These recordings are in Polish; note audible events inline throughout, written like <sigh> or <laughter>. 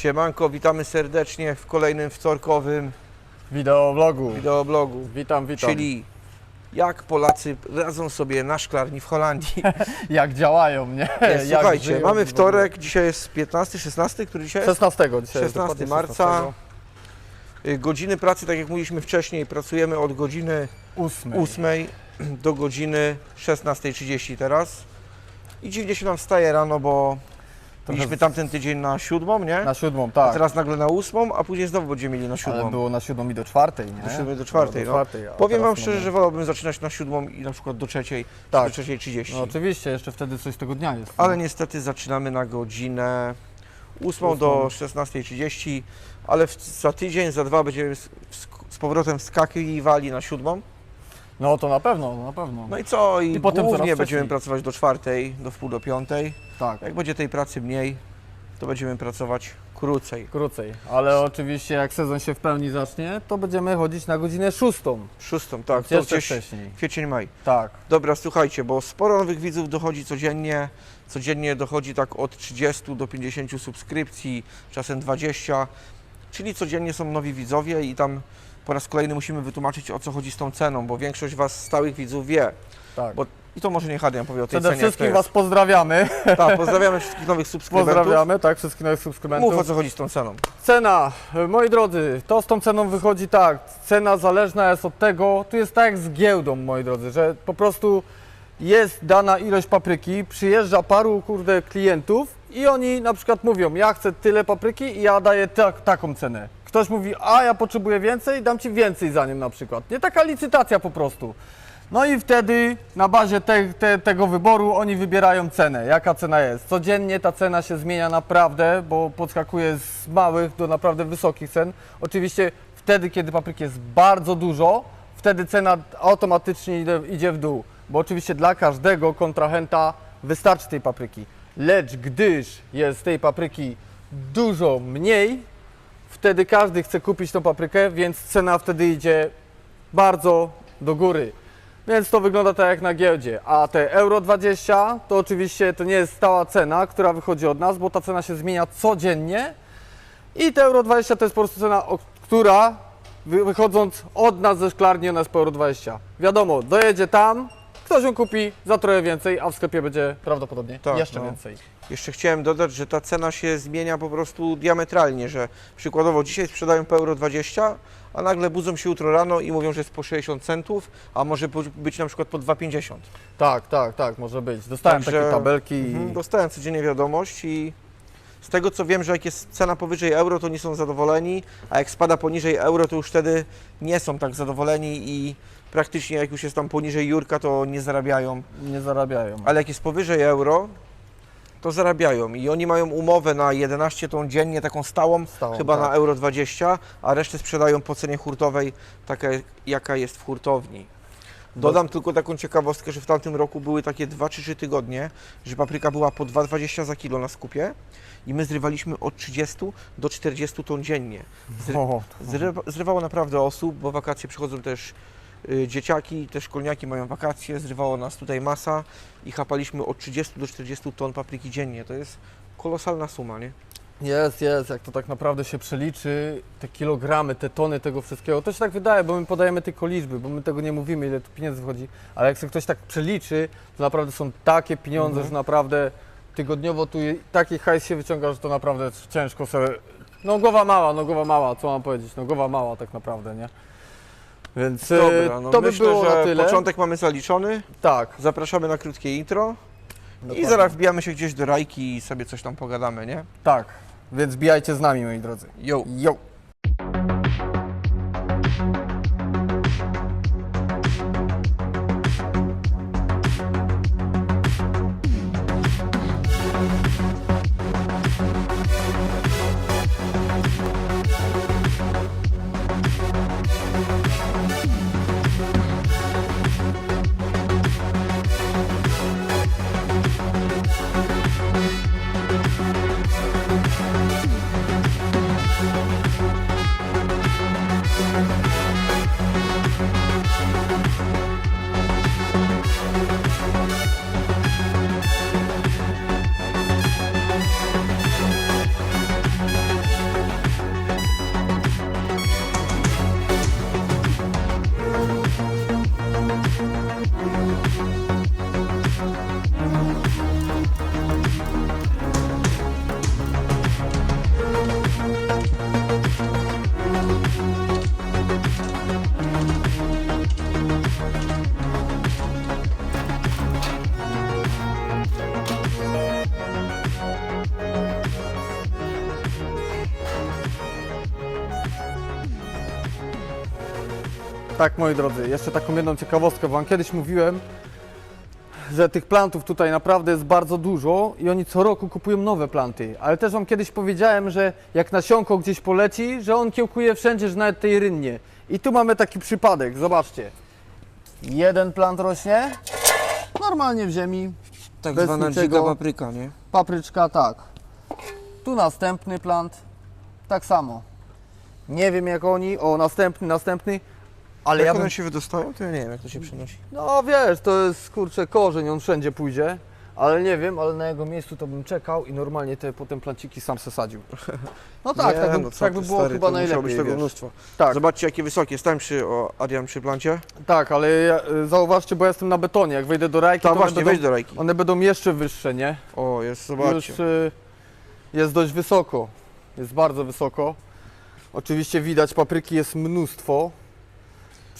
Siemanko, witamy serdecznie w kolejnym wtorkowym Wideoblogu. wideoblogu, Witam, witam. czyli jak Polacy radzą sobie na szklarni w Holandii. <laughs> Jak działają, nie? Jak Słuchajcie, żyją mamy w ogóle. wtorek, dzisiaj jest 15, 16, który dzisiaj jest? 16 dzisiaj. 16 dokładnie marca. 16. Y, Godziny pracy, tak jak mówiliśmy wcześniej, pracujemy od godziny 8. 8 do godziny 16.30 teraz. I dziwnie się nam wstaje rano, bo mieliśmy z- tamten tydzień na siódmą, nie? Na siódmą, A tak. teraz nagle na ósmą, a później znowu będziemy mieli na Ale siódmą. było na siódmą i do czwartej, nie? Do siódmej do czwartej, do no. czwartej, a Powiem Wam szczerze, mamy- że wolałbym zaczynać na siódmą i na przykład do trzeciej, Tak. do trzeciej 30. No oczywiście, jeszcze wtedy coś tego dnia jest. Ale nie? niestety zaczynamy na godzinę 8 Ósmą. do 16.30, ale w, za tydzień, za dwa będziemy z, z, z powrotem wskakiwali na siódmą. No to na pewno, na pewno. No i co? I, I potem głównie będziemy wcześniej. pracować do czwartej, do wpół do piątej. Tak, Jak będzie tej pracy mniej, to będziemy pracować krócej. krócej. Ale oczywiście jak sezon się w pełni zacznie, to będziemy chodzić na godzinę szóstą. Szóstą, tak, to Jeszcze gdzieś wcześniej. kwiecień, maj. Tak. Dobra, słuchajcie, bo sporo nowych widzów dochodzi codziennie. Codziennie dochodzi tak od 30 do 50 subskrypcji, czasem 20. Czyli codziennie są nowi widzowie i tam po raz kolejny musimy wytłumaczyć o co chodzi z tą ceną, bo większość Was stałych widzów wie. Tak. Bo I to może nie Hadrian powie o tej Przede cenie. jak to wszystkim Was jest. pozdrawiamy. Tak, pozdrawiamy wszystkich nowych subskrybentów. Pozdrawiamy, tak, wszystkich nowych subskrybentów. Mów o co chodzi z tą ceną. Cena, moi drodzy, to z tą ceną wychodzi tak. Cena zależna jest od tego, tu jest tak jak z giełdą, moi drodzy, że po prostu jest dana ilość papryki, przyjeżdża paru kurde klientów i oni na przykład mówią, ja chcę tyle papryki i ja daję tak, taką cenę. Ktoś mówi, a ja potrzebuję więcej, dam ci więcej za nim na przykład. Nie taka licytacja po prostu. No i wtedy na bazie te, te, tego wyboru oni wybierają cenę. Jaka cena jest? Codziennie ta cena się zmienia naprawdę, bo podskakuje z małych do naprawdę wysokich cen. Oczywiście wtedy, kiedy papryki jest bardzo dużo, wtedy cena automatycznie idzie w dół. Bo oczywiście dla każdego kontrahenta wystarczy tej papryki. Lecz gdyż jest tej papryki dużo mniej, wtedy każdy chce kupić tą paprykę, więc cena wtedy idzie bardzo do góry. Więc to wygląda tak jak na giełdzie. A te euro 20 to oczywiście to nie jest stała cena, która wychodzi od nas, bo ta cena się zmienia codziennie. I te euro 20 to jest po prostu cena, która wy- wychodząc od nas ze szklarni, ona jest po euro 20. Wiadomo, dojedzie tam, ktoś ją kupi za trochę więcej, a w sklepie będzie prawdopodobnie Tak, jeszcze no. więcej. Jeszcze chciałem dodać, że ta cena się zmienia po prostu diametralnie, że przykładowo dzisiaj sprzedają po euro 20, a nagle budzą się jutro rano i mówią, że jest po 60 centów, a może po- być na przykład po 2,50. Tak, tak, tak, może być. Dostałem Także- takie tabelki i... Mhm, Dostałem codziennie wiadomość i z tego co wiem, że jak jest cena powyżej euro, to nie są zadowoleni, a jak spada poniżej euro, to już wtedy nie są tak zadowoleni i praktycznie jak już jest tam poniżej Jurka, to nie zarabiają. nie zarabiają. Ale jak jest powyżej euro, to zarabiają i oni mają umowę na 11 ton dziennie, taką stałą, Stałą, chyba tak. na euro 20, a resztę sprzedają po cenie hurtowej, taka jaka jest w hurtowni. Dodam tylko taką ciekawostkę, że w tamtym roku były takie 2 czy 3 tygodnie, że papryka była po 2,20 za kilo na skupie i my zrywaliśmy od 30 do 40 ton dziennie. Zry, zrywa, zrywało naprawdę osób, bo wakacje przychodzą też y, dzieciaki, te szkolniaki mają wakacje, zrywało nas tutaj masa i chapaliśmy od 30 do 40 ton papryki dziennie. To jest kolosalna suma, nie? Jest, jest, jak to tak naprawdę się przeliczy, te kilogramy, te tony tego wszystkiego, to się tak wydaje, bo my podajemy tylko liczby, bo my tego nie mówimy, ile tu pieniędzy wchodzi, ale jak sobie ktoś tak przeliczy, to naprawdę są takie pieniądze, Mhm. że naprawdę tygodniowo tu je- taki hajs się wyciąga, że to naprawdę ciężko sobie, no głowa mała, no głowa mała, co mam powiedzieć, no głowa mała tak naprawdę, nie? Więc e, Dobra, no to by myślę, było że na tyle. początek mamy zaliczony. Tak. Zapraszamy na krótkie intro i dokładnie. zaraz wbijamy się gdzieś do rajki i sobie coś tam pogadamy, nie? Tak, więc bijajcie z nami, moi drodzy. Yo. Yo! Tak, moi drodzy, jeszcze taką jedną ciekawostkę Wam kiedyś mówiłem, że tych plantów tutaj naprawdę jest bardzo dużo i oni co roku kupują nowe planty. Ale też Wam kiedyś powiedziałem, że jak nasionko gdzieś poleci, że on kiełkuje wszędzie, że nawet tej rynnie. I tu mamy taki przypadek, zobaczcie. Jeden plant rośnie, normalnie w ziemi, Tak Bez zwana niczego. dzika papryka, nie? papryczka tak. Tu następny plant, tak samo. Nie wiem jak oni, o następny, następny, ale jak ja bym się wydostają, to ja nie wiem, jak to się przenosi. No wiesz, to jest kurczę korzeń, on wszędzie pójdzie, ale nie wiem, ale na jego miejscu to bym czekał i normalnie te potem planciki sam sesadził. <laughs> No tak, nie, tak, by, no tak by było stary, chyba to najlepiej. być tego wiesz. mnóstwo. Tak, Zobaczcie, jakie wysokie. Stań przy o, Adrian przy plancie. tak, ale ja, y, zauważcie, bo ja jestem na betonie, jak wejdę do rajki, Tam to właśnie, wejdź będą, do rajki. one będą jeszcze wyższe, nie? O, jest, zobaczcie. Już y, jest dość wysoko, jest bardzo wysoko. Oczywiście widać, papryki jest mnóstwo.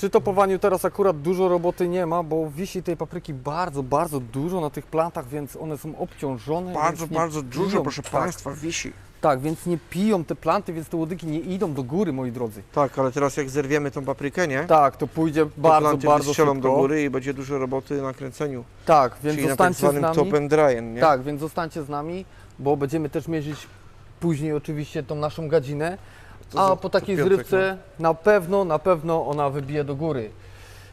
Przy topowaniu teraz akurat dużo roboty nie ma, bo wisi tej papryki bardzo, bardzo dużo na tych plantach, więc one są obciążone. Bardzo, bardzo dużo, piją. proszę tak, Państwa, wisi. Tak, więc nie piją te planty, więc te łodygi nie idą do góry, moi drodzy. Tak, ale teraz jak zerwiemy tą paprykę, nie? Tak, to pójdzie to bardzo, bardzo szybko. do góry i będzie dużo roboty na kręceniu. Tak, więc czyli na tak zostańcie z zwanym nami. top and dry, nie? Tak, więc zostańcie z nami, bo będziemy też mierzyć później oczywiście tą naszą gadzinę. A po takiej Piotrek, zrywce na pewno, na pewno ona wybije do góry.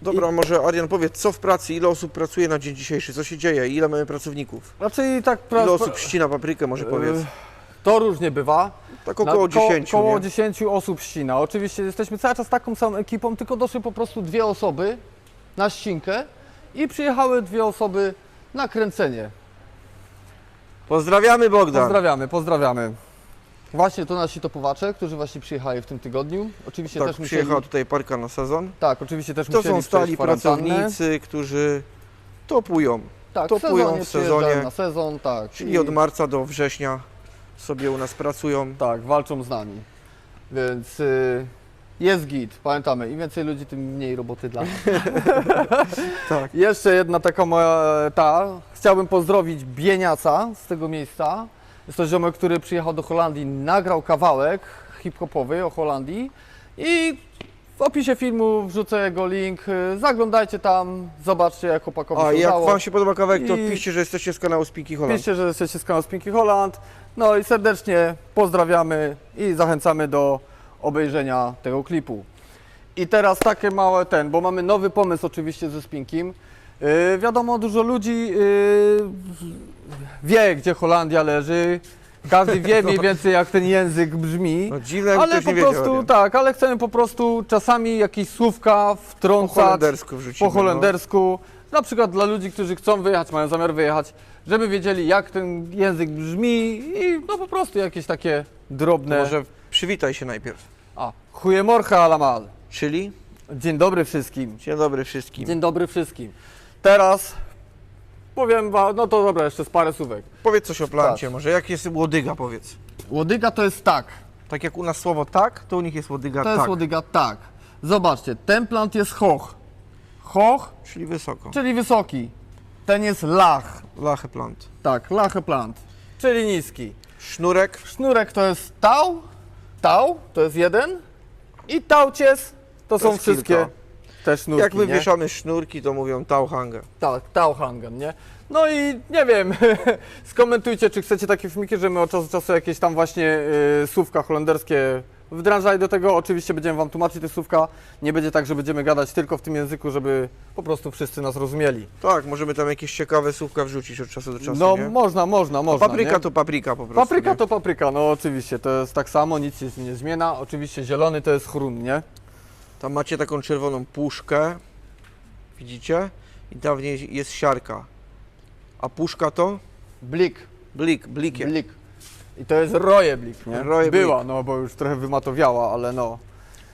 Dobra, może Arian powiedz, co w pracy, ile osób pracuje na dzień dzisiejszy, co się dzieje, ile mamy pracowników? Raczej tak Ile pra- osób ścina paprykę, może e, powiedz? To różnie bywa. Tak Na- około ko- 10, Koło nie? 10 osób ścina. Oczywiście jesteśmy cały czas taką samą ekipą, tylko doszły po prostu dwie osoby na ścinkę i przyjechały dwie osoby na kręcenie. Pozdrawiamy Bogdan! Pozdrawiamy, pozdrawiamy. Właśnie to nasi topowacze, którzy właśnie przyjechali w tym tygodniu. Oczywiście Tak, też musieli, przyjechała tutaj parka na sezon. Tak, oczywiście też To musieli są stali pracownicy, którzy topują, Tak, topują w sezonie, na sezon, tak. czyli I- od marca do września sobie u nas pracują. Tak, walczą z nami. Więc y, jest git, pamiętamy, im więcej ludzi, tym mniej roboty dla nas. <laughs> Tak. Jeszcze jedna taka moja ta. Chciałbym pozdrowić Bieniaca z tego miejsca. Jest to ziomek, który przyjechał do Holandii, nagrał kawałek hip-hopowy o Holandii i w opisie filmu wrzucę jego link. Zaglądajcie tam, zobaczcie jak chłopakowi A się jak udało. Wam się podoba kawałek, to I- piszcie, że jesteście z kanału Spinky Holland. Piszcie, że jesteście z kanału Spinky Holland. No i serdecznie pozdrawiamy i zachęcamy do obejrzenia tego klipu. I teraz takie małe ten, bo mamy nowy pomysł oczywiście ze Spinkiem. Yy, wiadomo, dużo ludzi yy, wie, gdzie Holandia leży. Każdy wie <laughs> mniej więcej, jak ten język brzmi. No dziwne, jakby Ale ktoś po nie wiedział. prostu, tak, ale chcemy po prostu czasami jakieś słówka Po wtrącać holendersku wrzucimy. po holendersku, na przykład dla ludzi, którzy chcą wyjechać, mają zamiar wyjechać, żeby wiedzieli jak ten język brzmi i no po prostu jakieś takie No. drobne... Może przywitaj się najpierw. A, chujemorcha alamal. Czyli? Dzień dobry wszystkim. Dzień dobry wszystkim. Dzień dobry wszystkim. Teraz powiem wam, no to dobra, jeszcze z parę słówek. Powiedz coś o plancie Tak. może. Jak jest łodyga, powiedz. Łodyga to jest tak, Tak jak u nas słowo tak, to u nich jest łodyga to tak. jest łodyga tak. Zobaczcie, ten plant jest hoch. Hoch, Czyli wysoko. czyli wysoki. Ten jest lach. Lachy plant. Tak, lachy plant, czyli niski. Sznurek. Sznurek to jest tał, tał to jest jeden i tałcies to, są jest wszystkie kilka. Te sznurki, Jak my nie? wieszamy sznurki, to mówią tauhangę. Tak, tałhangen, nie? No i nie wiem, <laughs> skomentujcie, czy chcecie takie filmiki, że my od czasu do czasu jakieś tam właśnie y, słówka holenderskie wdrażali do tego. Oczywiście będziemy Wam tłumaczyć te słówka. Nie będzie tak, że będziemy gadać tylko w tym języku, żeby po prostu wszyscy nas rozumieli. Tak, możemy tam jakieś ciekawe słówka wrzucić od czasu do czasu, no nie? można, można, można. papryka nie? to papryka po prostu. Papryka nie? to papryka, no oczywiście, to jest tak samo, nic się nie zmienia. Oczywiście zielony to jest chrun, nie? Tam macie taką czerwoną puszkę. Widzicie? I tam w niej jest siarka. A puszka to? Blik, Blik, blikiem. blik. I to jest roje blik, nie? Roje Była, no bo już trochę wymatowiała, ale no.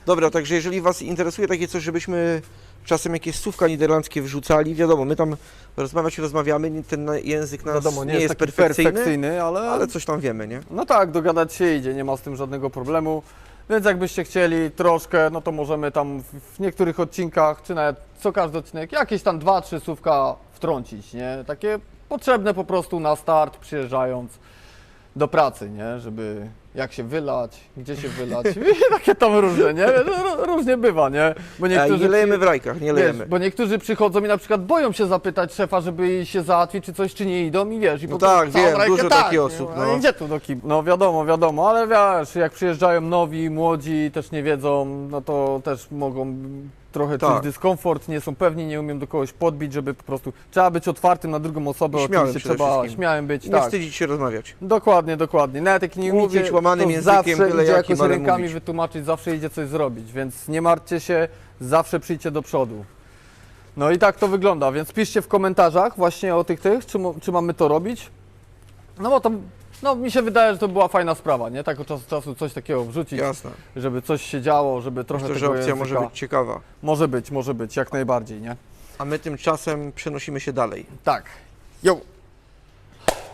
Dobra, także jeżeli Was interesuje takie coś, żebyśmy czasem jakieś słówka niderlandzkie wrzucali, wiadomo, my tam rozmawiać rozmawiamy, ten język nas Wiadomo, nie, nie, jest, jest perfekcyjny, perfekcyjny, ale... ale coś tam wiemy, nie? No tak, dogadać się idzie, nie ma z tym żadnego problemu. Więc jakbyście chcieli troszkę, no to możemy tam w, niektórych odcinkach, czy nawet co każdy odcinek, jakieś tam dwa, trzy słówka wtrącić, nie? Takie potrzebne po prostu na start, przyjeżdżając do pracy, nie? Żeby jak się wylać, gdzie się wylać. <laughs> I takie tam różne, nie? Ró- Różnie bywa, nie? Bo Ej, nie przy- lejemy w rajkach, nie lejemy. Wiesz, bo niektórzy przychodzą i na przykład boją się zapytać szefa, żeby się załatwić, czy coś, czy nie idą i wiesz, i No potem tak, całą wiem, rękę dużo tak, takich osób, No. no. gdzie tu do kim? No wiadomo, wiadomo, ale wiesz, jak przyjeżdżają nowi, młodzi, też nie wiedzą, no to też mogą trochę Tak. dyskomfort, nie są pewni, nie umiem do kogoś podbić, żeby po prostu, trzeba być otwartym na drugą osobę, I śmiałym oczywiście trzeba śmiałem być, Nie tak. wstydzić się rozmawiać. Dokładnie, dokładnie. Nawet jak nie Mówić umiecie, łamanym to językiem, zawsze byle idzie jakim, jakoś rękami mówić. wytłumaczyć, zawsze idzie coś zrobić, więc nie martwcie się, zawsze przyjdźcie do przodu. No i tak to wygląda, więc piszcie w komentarzach właśnie o tych tych, czy, mo- czy mamy to robić. No bo to, no mi się wydaje, że to była fajna sprawa, nie? Tak od czasu do czasu coś takiego wrzucić, Jasne. żeby coś się działo, żeby trochę Myślę, że tego opcja może języka- być ciekawa. Może być, może być, jak najbardziej, nie? A my tymczasem przenosimy się dalej. Tak. Jo.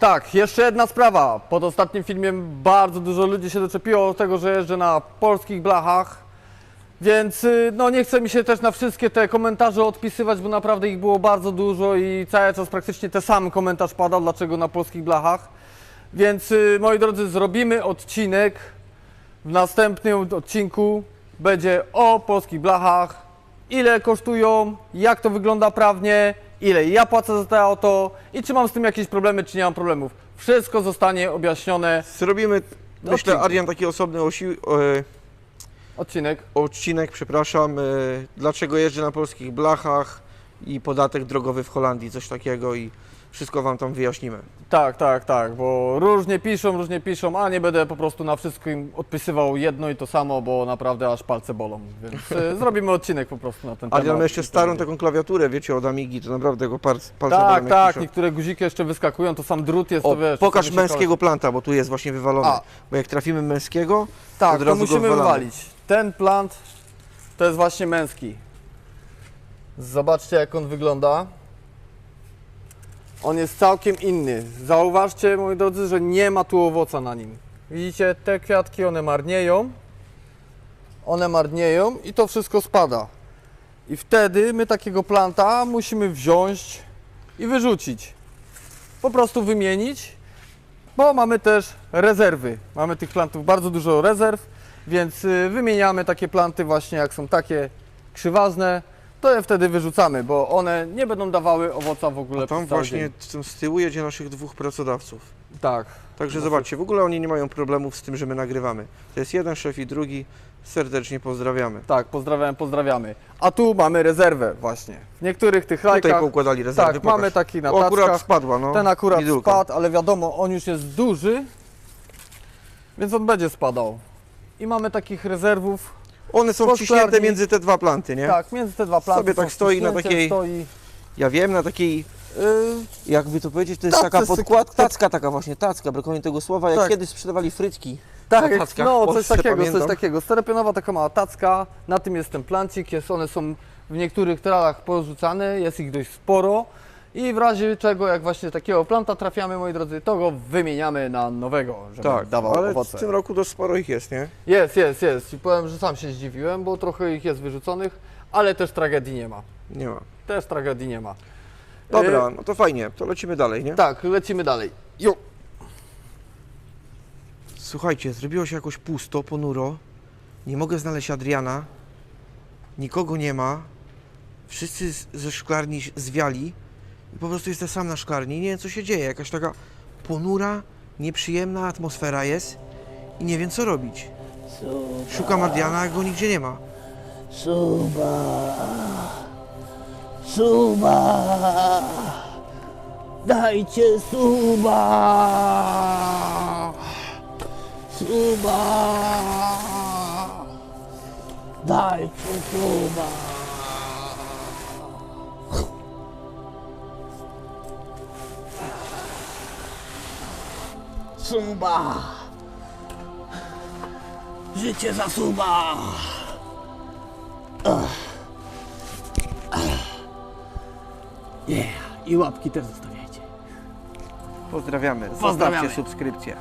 Tak, jeszcze jedna sprawa. Pod ostatnim filmem bardzo dużo ludzi się doczepiło tego, że jeżdżę na polskich blachach. Więc y, no nie chcę mi się też na wszystkie te komentarze odpisywać, bo naprawdę ich było bardzo dużo i cały czas praktycznie ten sam komentarz padał, dlaczego na polskich blachach. Więc y, moi drodzy, zrobimy odcinek. W następnym odcinku będzie o polskich blachach, ile kosztują, jak to wygląda prawnie, ile ja płacę za to auto i czy mam z tym jakieś problemy, czy nie mam problemów. Wszystko zostanie objaśnione. Zrobimy, myślę, odcinku. Adrian, taki osobny osił, e, Odcinek. odcinek, przepraszam, e, dlaczego jeżdżę na polskich blachach i podatek drogowy w Holandii, coś takiego i wszystko Wam tam wyjaśnimy. Tak, tak, tak, bo różnie piszą, różnie piszą, a nie będę po prostu na wszystkim odpisywał jedno i to samo, bo naprawdę aż palce bolą. Więc y, <laughs> zrobimy odcinek po prostu na ten temat. Adrian ma jeszcze I to starą będzie. taką klawiaturę, wiecie, od Amigi, to naprawdę go palce bolą, Tak, jak tak, piszą. niektóre guziki jeszcze wyskakują, to sam drut jest, O, to wiesz. pokaż czasami się męskiego planta, bo tu jest właśnie wywalony. A. Bo jak trafimy męskiego, Tak, Od to razu go musimy wywalamy. wywalić. Ten plant to jest właśnie męski. Zobaczcie jak on wygląda. On jest całkiem inny. Zauważcie, moi drodzy, że nie ma tu owoca na nim. Widzicie, te kwiatki, one marnieją. One marnieją i to wszystko spada. I wtedy my takiego planta musimy wziąć i wyrzucić. Po prostu wymienić bo mamy też rezerwy. Mamy tych plantów bardzo dużo rezerw, więc y, wymieniamy takie planty właśnie jak są takie krzywazne, to je wtedy wyrzucamy, bo one nie będą dawały owoca w ogóle a tam przez cały właśnie dzień. z- z tyłu jedzie naszych dwóch pracodawców. Tak. Także No zobaczcie, w ogóle oni nie mają problemów z tym, że my nagrywamy. To jest jeden szef i drugi. Serdecznie pozdrawiamy. Tak, pozdrawiam, pozdrawiamy. A tu mamy rezerwę właśnie. W niektórych tych Tutaj rajkach, poukładali rezerwy. tak, pokaż. mamy taki na O, akurat taczkach. spadła, no. Ten akurat spadł, ale wiadomo, on już jest duży, więc on będzie spadał. I mamy takich rezerwów One są wciśnięte między te dwa planty, nie? Tak, między te dwa planty Sobie tak są stoi na wciśnięte, takiej- Stoi, Ja wiem, na takiej, yy, jakby to powiedzieć, to jest Tacce taka z- podkład, tacka taka właśnie, tacka, brakuje tego słowa, jak Tak. kiedyś sprzedawali frytki. tak, tackach no coś Polsce, takiego, pamiętam. coś takiego. Stereopionowa taka mała tacka, na tym jest ten plancik, jest, one są w niektórych tralach porzucane, jest ich dość sporo. I w razie czego, jak właśnie takiego planta trafiamy, moi drodzy, to go wymieniamy na nowego, żeby Tak, dawał ale owoce. w tym roku dość sporo ich jest, nie? Jest, jest, jest. I powiem, że sam się zdziwiłem, bo trochę ich jest wyrzuconych, ale też tragedii nie ma. Nie ma. Też tragedii nie ma. Dobra, no to fajnie, to lecimy dalej, nie? Tak, lecimy dalej. Jo. Słuchajcie, zrobiło się jakoś pusto, ponuro. Nie mogę znaleźć Adriana. Nikogo nie ma. Wszyscy z- ze szklarni zwiali. I po prostu jestem sam na szklarni. Nie wiem, co się dzieje. Jakaś taka ponura, nieprzyjemna atmosfera jest. I nie wiem, co robić. Szukam Adriana, a go nigdzie nie ma. Suba. Suba. Dajcie suba. Suba. Dajcie suba. Suba. Życie za suba. Yeah. I łapki też zostawiajcie. Pozdrawiamy. Pozdrawiamy. Zostawcie subskrypcję.